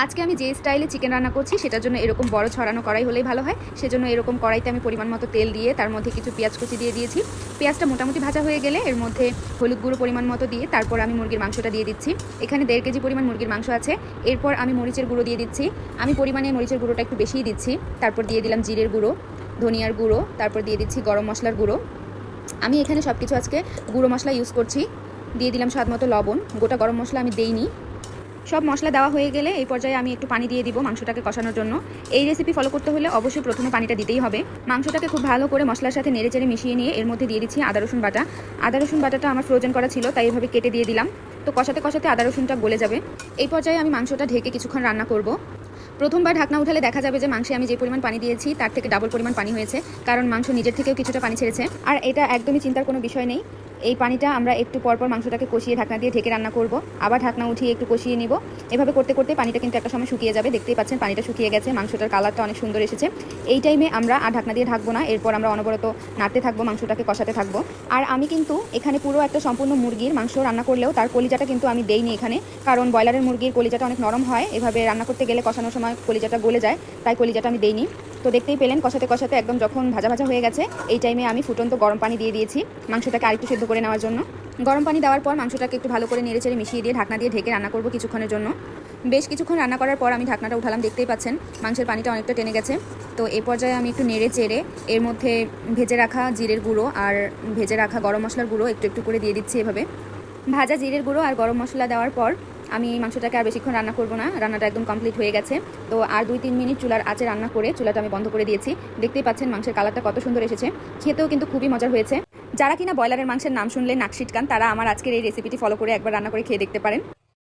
আজকে আমি যে স্টাইলে চিকেন রান্না করছি, সেটার জন্য এরকম বড় ছড়ানো কড়াই হলেই ভালো হয়। সেজন্য এরকম কড়াইতে আমি পরিমাণ মতো তেল দিয়ে, তার মধ্যে কিছু পেঁয়াজ কুচি দিয়ে দিয়েছি। পেঁয়াজটা মোটামুটি ভাজা হয়ে গেলে এর মধ্যে হলুদ গুঁড়ো পরিমাণ মতো দিয়ে, তারপর আমি মুরগির মাংসটা দিয়ে দিচ্ছি। এখানে দেড় কেজি পরিমাণ মুরগির মাংস আছে। এরপর আমি মরিচের গুঁড়ো দিয়ে দিচ্ছি। আমি পরিমাণে মরিচের গুঁড়োটা একটু বেশিই দিচ্ছি। তারপর দিয়ে দিলাম জিরের গুঁড়ো, ধনিয়ার গুঁড়ো, তারপর দিয়ে দিচ্ছি গরম মশলার গুঁড়ো। আমি এখানে সব কিছু আজকে গুঁড়ো মশলা ইউজ করছি। দিয়ে দিলাম স্বাদ মতো লবণ। গোটা গরম মশলা আমি দেইনি। সব মশলা দেওয়া হয়ে গেলে এই পর্যায়ে আমি একটু পানি দিয়ে দিব মাংসটাকে কষানোর জন্য। এই রেসিপি ফলো করতে হলে অবশ্যই প্রথমে পানিটা দিতেই হবে। মাংসটাকে খুব ভালো করে মশলার সাথে নেড়ে চেড়ে মিশিয়ে নিয়ে এর মধ্যে দিয়ে দিচ্ছি আদা, রসুন বাটা। আদা, রসুন বাটাটা আমার ফ্রোজেন করা ছিল, তাই এভাবে কেটে দিয়ে দিলাম। তো কষাতে কষাতে আদা, রসুনটা গলে যাবে। এই পর্যায়ে আমি মাংসটা ঢেকে কিছুক্ষণ রান্না করব। প্রথমবার ঢাকনা উঠালে দেখা যাবে যে মাংসে আমি যে পরিমাণ পানি দিয়েছি, তার থেকে ডাবল পরিমাণ পানি হয়েছে, কারণ মাংস নিজের থেকেও কিছুটা পানি ছেড়েছে। আর এটা একদমই চিন্তার কোনো বিষয় নেই। এই পানিটা আমরা একটু পরপর মাংসটাকে কষিয়ে ঢাকনা দিয়ে ঢেকে রান্না করব। আবার ঢাকনা উঠিয়ে একটু কষিয়ে নিব। এভাবে করতে করতে পানিটা কিন্তু একটা সময় শুকিয়ে যাবে। দেখতেই পাচ্ছেন পানিটা শুকিয়ে গেছে। মাংসটার কালারটা অনেক সুন্দর এসেছে। এই টাইমে আমরা আর ঢাকনা দিয়ে ঢাকবো না। এরপর আমরা অনবরত নাড়তে থাকব, মাংসটাকে কষাতে থাকব। আর আমি কিন্তু এখানে পুরো একটা সম্পূর্ণ মুরগির মাংস রান্না করলেও তার কলিজাটা কিন্তু আমি দেইনি এখানে। কারণ ব্রয়লারের মুরগির কলিজাটা অনেক নরম হয়। এভাবে রান্না করতে গেলে কষানোর সময় কলিজাটা গলে যায়। তাই কলিজাটা আমি দেইনি। তো দেখতেই পেলেন কষাতে কষাতে একদম যখন ভাজা ভাজা হয়ে গেছে, এই টাইমে আমি ফুটন্ত গরম পানি দিয়ে দিয়েছি মাংসটাকে আরেকটু সেদ্ধ করে নেওয়ার জন্য। গরম পানি দেওয়ার পর মাংসটাকে একটু ভালো করে নেড়ে চেড়ে মিশিয়ে দিয়ে ঢাকনা দিয়ে ঢেকে রান্না করব কিছুক্ষণের জন্য। বেশ কিছুক্ষণ রান্না করার পর আমি ঢাকনাটা উঠালাম, দেখতেই পাচ্ছেন মাংসের পানিটা অনেকটা টেনে গেছে। তো এই পর্যায়ে আমি একটু নেড়ে চেড়ে এর মধ্যে ভেজে রাখা জিরের গুঁড়ো আর ভেজে রাখা গরম মশলার গুঁড়ো একটু একটু করে দিয়ে দিচ্ছি এভাবে। ভাজা জিরের গুঁড়ো আর গরম মশলা দেওয়ার পর আমি এই মাংসটাকে আর বেশিক্ষণ রান্না করব না। রান্নাটা একদম কমপ্লিট হয়ে গেছে। তো আর দুই তিন মিনিট চুলার আঁচে রান্না করে চুলাটা আমি বন্ধ করে দিয়েছি। দেখতেই পাচ্ছেন মাংসের কালারটা কত সুন্দর এসেছে। খেতেও কিন্তু খুবই মজার হয়েছে। যারা কিনা ব্রয়লারের মাংসের নাম শুনলে নাক ছিটকান তারা আমার আজকের এই রেসিপিটি ফলো করে একবার রান্না করে খেয়ে দেখতে পারেন।